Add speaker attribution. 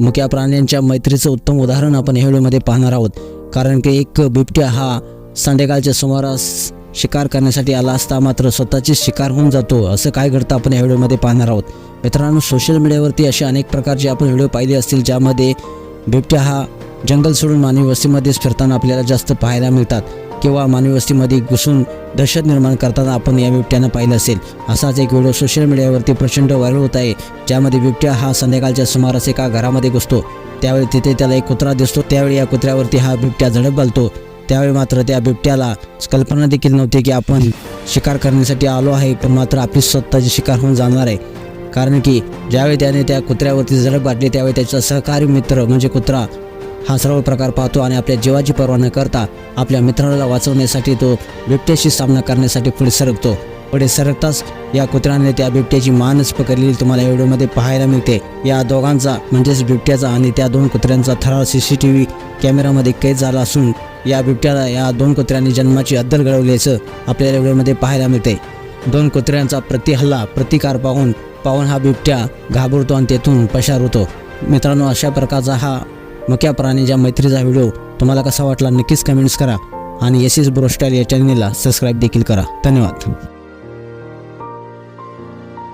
Speaker 1: मुक्या प्राण्यांच्या मैत्रीचं उत्तम उदाहरण आपण या व्हिडिओमध्ये पाहणार आहोत. कारण की एक बिबट्या हा संध्याकाळच्या सुमारास शिकार करण्यासाठी आला असता मात्र स्वतःची शिकार होऊन जातो असं काय घडतं आपण या व्हिडिओमध्ये पाहणार आहोत. मित्रांनो सोशल मीडियावरती असे अनेक प्रकारचे आपण व्हिडिओ पाहिले असतील ज्यामध्ये बिबट्या हा जंगल सोडून मानवी वस्तीमध्येच फिरताना आपल्याला जास्त पाहायला मिळतात. किंवा मानवी वस्तीमध्ये घुसून दहशत निर्माण करताना आपण या बिबट्यानं पाहिलं असेल. असाच एक व्हिडिओ सोशल मीडियावरती प्रचंड व्हायरल होत आहे. ज्यामध्ये बिबट्या हा संध्याकाळच्या सुमारास एका घरामध्ये घुसतो. त्यावेळी तिथे त्याला एक कुत्रा दिसतो. त्यावेळी या कुत्र्यावरती हा बिबट्या झडप घालतो. त्यावेळी मात्र त्या बिबट्याला कल्पना देखील नव्हती की आपण शिकार करण्यासाठी आलो आहे पण मात्र आपली स्वतःची शिकार होऊन जाणार आहे. कारण की ज्यावेळी त्याने त्या कुत्र्यावरती झडप घातली त्यावेळी त्याचा सहकारी मित्र म्हणजे कुत्रा हा सर्व प्रकार पाहतो आणि आपल्या जीवाची पर्वा न करता आपल्या मित्राला वाचवण्यासाठी तो बिबट्याशी सामना करण्यासाठी पुढे सरकतो. पुढे सरकताच या कुत्र्याने त्या बिबट्याची मानच पकडलेली तुम्हाला या व्हिडिओमध्ये पाहायला मिळते. या दोघांचा म्हणजेच बिबट्याचा आणि त्या दोन कुत्र्यांचा थरार सी सी टी व्ही कॅमेरामध्ये कैद झाला असून या बिबट्याला या दोन कुत्र्यांनी जन्माची अद्दल घडवल्याचं आपल्याला व्हिडिओमध्ये पाहायला मिळते. दोन कुत्र्यांचा प्रतिहल्ला प्रतिकार पाहून पाहून हा बिबट्या घाबरतो आणि तेथून पशार होतो. मित्रांनो अशा प्रकारचा हा मुक्या प्राणीच्या मैत्रीचा व्हिडिओ तुम्हाला कसा वाटला नक्कीच कमेंट्स करा. आणि एस एस ब्रोस्टाईल या चॅनलला सबस्क्राईब देखील करा. धन्यवाद.